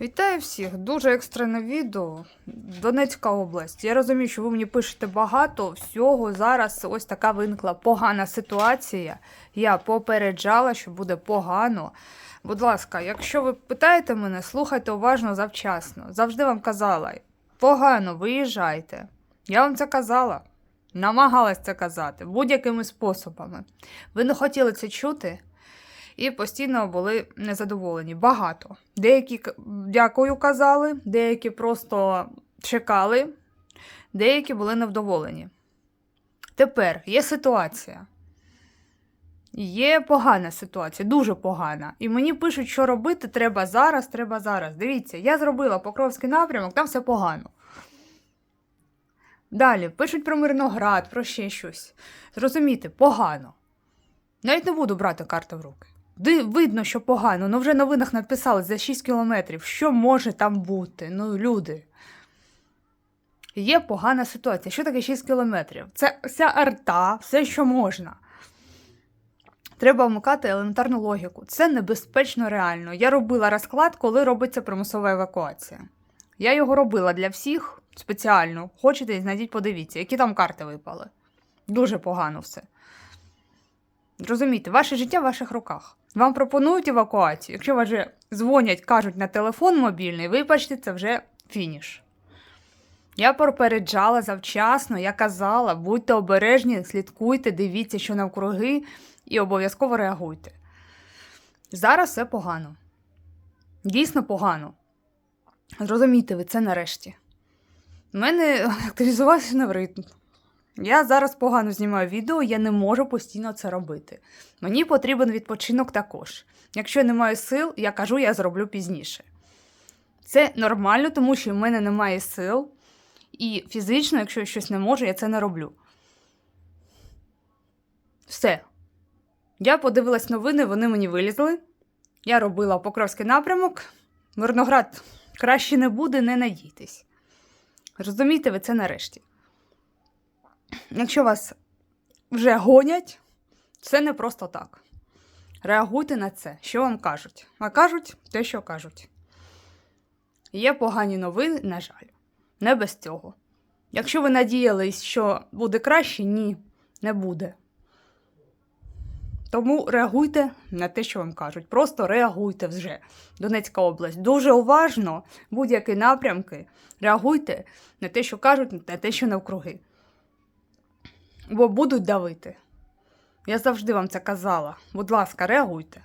Вітаю всіх! Дуже екстрене відео. Донецька область. Я розумію, що ви мені пишете багато всього. Зараз ось така виникла погана ситуація. Я попереджала, що буде погано. Будь ласка, якщо ви питаєте мене, слухайте уважно завчасно. Завжди вам казала: погано, виїжджайте. Я вам це казала. Намагалась це казати будь-якими способами. Ви не хотіли це чути і постійно були незадоволені. Багато. Деякі дякую казали, деякі просто чекали, деякі були невдоволені. Тепер є ситуація. Є погана ситуація, дуже погана. І мені пишуть, що робити треба зараз, треба зараз. Дивіться, я зробила Покровський напрямок, там все погано. Далі пишуть про Мирноград, про ще щось. Зрозумійте, погано. Навіть не буду брати карту в руки. Ди, видно, що погано, ну вже новинах написали за 6 кілометрів. Що може там бути? Ну, люди. Є погана ситуація. Що таке 6 кілометрів? Це вся арта, все, що можна. Треба вмикати елементарну логіку. Це небезпечно реально. Я робила розклад, коли робиться примусова евакуація. Я його робила для всіх спеціально. Хочете, знайдіть, подивіться, які там карти випали. Дуже погано все. Розумієте, ваше життя в ваших руках. Вам пропонують евакуацію. Якщо вас вже дзвонять, кажуть на телефон мобільний, вибачте, це вже фініш. Я попереджала завчасно, я казала, будьте обережні, слідкуйте, дивіться, що навкруги, і обов'язково реагуйте. Зараз все погано. Дійсно погано. Зрозумійте ви це нарешті. У мене активізувався невритм. Я зараз погано знімаю відео, я не можу постійно це робити. Мені потрібен відпочинок також. Якщо немає сил, я кажу, я зроблю пізніше. Це нормально, тому що в мене немає сил, і фізично, якщо я щось не можу, я це не роблю. Все. Я подивилась новини, вони мені вилізли. Я робила Покровський напрямок. Мирноград краще не буде, не надійтесь. Розумієте ви це нарешті. Якщо вас вже гонять, це не просто так. Реагуйте на це, що вам кажуть. А кажуть те, що кажуть. Є погані новини, на жаль, не без цього. Якщо ви надіялись, що буде краще, ні, не буде. Тому реагуйте на те, що вам кажуть. Просто реагуйте вже. Донецька область. Дуже уважно, будь-які напрямки, реагуйте на те, що кажуть, на те, що навкруги. Бо будуть давити. Я завжди вам це казала. Будь ласка, реагуйте.